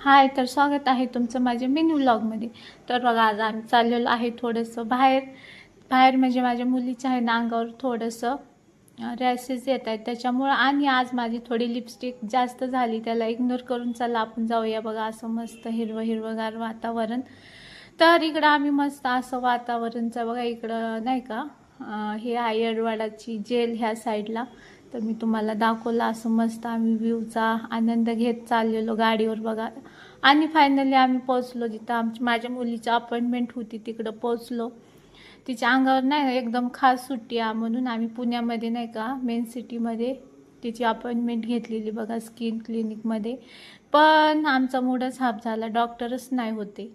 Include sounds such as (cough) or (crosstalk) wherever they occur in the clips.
हाय तर स्वागत आहे तुमचं माझ्या मेन्यू ब्लॉगमध्ये तर बघा आज आम्ही चाललेलो आहे थोडंसं बाहेर. बाहेर म्हणजे माझ्या मुलीच्या आहे ना अंगावर थोडंसं रॅसेस येत आहेत. त्याच्यामुळं आणि आज माझी थोडी लिपस्टिक जास्त झाली. त्याला इग्नोर करून चला आपण जाऊया बघा असं मस्त हिरवं हिरवंगार वातावरण. तर इकडं आम्ही मस्त असं वातावरणचं बघा इकडं नाही का हे आहे येडवाडाची जेल ह्या साईडला तर मी तुम्हाला दाखवलं असं मस्त आम्ही व्ह्यूचा आनंद घेत चाललेलो गाडीवर बघा. आणि फायनली आम्ही पोचलो जिथं आमची माझ्या मुलीची अपॉइंटमेंट होती तिकडं पोचलो तिच्या अंगावर नाही एकदम खास सुट्टी आहे म्हणून आम्ही पुण्यामध्ये नाही का मेन सिटीमध्ये तिची अपॉइंटमेंट घेतलेली बघा स्किन क्लिनिकमध्ये पण आमचा मूडच हाफ झाला डॉक्टरच नाही होते.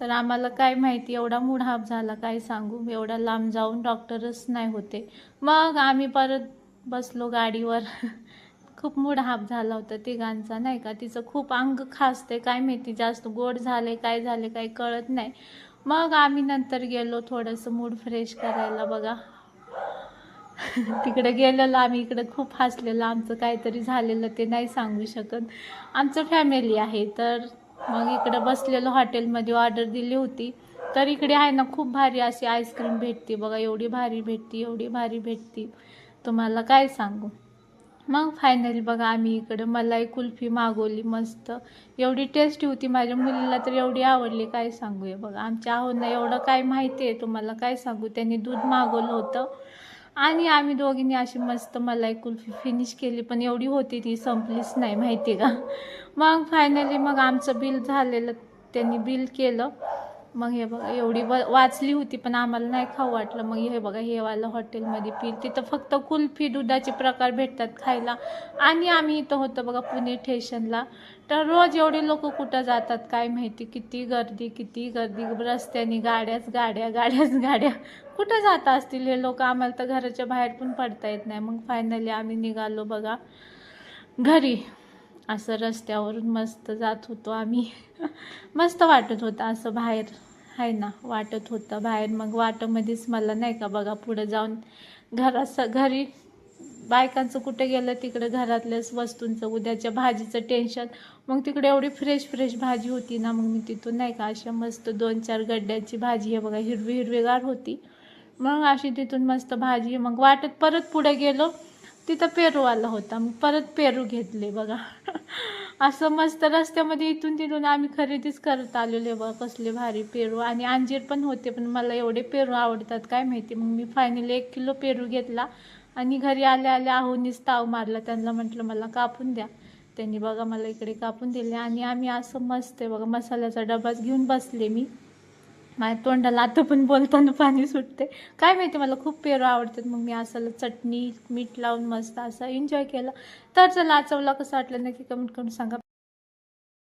तर आम्हाला काय माहिती एवढा मूड हाफ झाला काय सांगू? एवढा लांब जाऊन डॉक्टरच नाही होते. मग आम्ही परत बसलो गाडीवर. (laughs) खूप मूड हाफ झाला होता तिघांचा नाही का? तिचं खूप अंग खासते काय माहिती जास्त गोड झाले काय झाले काय कळत नाही. मग आम्ही नंतर गेलो थोडंसं मूड फ्रेश करायला बघा. (laughs) तिकडे गेलेलो आम्ही इकडे खूप हसलेलं. आमचं काहीतरी झालेलं ते नाही सांगू शकत. आमचं फॅमिली आहे तर मग इकडं बसलेलो हॉटेलमध्ये ऑर्डर दिली होती. तर इकडे आहे ना खूप भारी अशी आईस्क्रीम भेटते बघा. एवढी भारी भेटती एवढी भारी भेटती. तुम्हाला काय सांगू? मग फायनली बघा आम्ही इकडं मलाई कुल्फी मागवली मस्त. एवढी टेस्टी होती माझ्या मुलीला तर एवढी आवडली. काय सांगूया बघा आमच्या आहोंना एवढं काय माहिती आहे तुम्हाला काय सांगू? त्यांनी दूध मागवलं होतं. आणि आम्ही दोघींनी अशी मस्त मलाई कुल्फी फिनिश केली पण एवढी होती ती संपलीच नाही माहिती का? मग फायनली मग आमचं बिल झालेलं त्यांनी बिल केलं. मग हे बघा एवढी व वाचली होती पण आम्हाला नाही खाऊ वाटलं. मग हे बघा हे वालं हॉटेलमध्ये पी तिथं फक्त कुल्फी दुधाचे प्रकार भेटतात खायला. आणि आम्ही इथं होतो बघा पुणे स्टेशनला. तर रोज एवढे लोक कुठं जातात काय माहिती? किती गर्दी किती गर्दी. रस्त्याने गाड्याच गाड्या गाड्याच गाड्या. कुठं जात असतील हे लोक? आम्हाला तर घराच्या बाहेर पण पडता येत नाही. मग फायनली आम्ही निघालो बघा घरी. असं रस्त्यावरून मस्त जात होतो आम्ही. (laughs) मस्त वाटत होतं असं बाहेर. आहे ना वाटत होतं बाहेर. मग वाटमध्येच मला नाही का बघा पुढं जाऊन घरास घरी बायकांचं कुठे गेलं तिकडे घरातल्याच वस्तूंचं उद्याच्या भाजीचं टेन्शन मग तिकडे एवढी फ्रेश फ्रेश भाजी होती ना मग मी तिथून नाही का अशा मस्त दोन चार गड्ड्याची भाजी आहे बघा हिरवी हिरवीगार होती. मग अशी तिथून मस्त भाजी मग वाटत परत पुढे गेलो. तिथं पेरू आला होता. मग परत पेरू घेतले बघा. (laughs) असं मस्त रस्त्यामध्ये इथून तिथून आम्ही खरेदीच करत आलेले बघा कसले भारी पेरू. आणि अंजीर पण होते पण मला एवढे पेरू आवडतात काय माहिती. मग मी फायनली एक किलो पेरू घेतला. आणि घरी आल्या आल्या आहोनीच ताव मारला. त्यांना म्हटलं मला कापून द्या. त्यांनी बघा मला इकडे कापून दिले. आणि आम्ही असं मस्त आहे बघा मसाल्याचा डबाच घेऊन बसले मी. माझ्या तोंडाला आता पण बोलताना पाणी सुटते काय माहिती मला खूप पेरू आवडतात. मग मी असं चटणी मीठ लावून मस्त असं एन्जॉय केलं. तर चला आजचा कसं वाटलं नक्की कमेंट करून सांगा.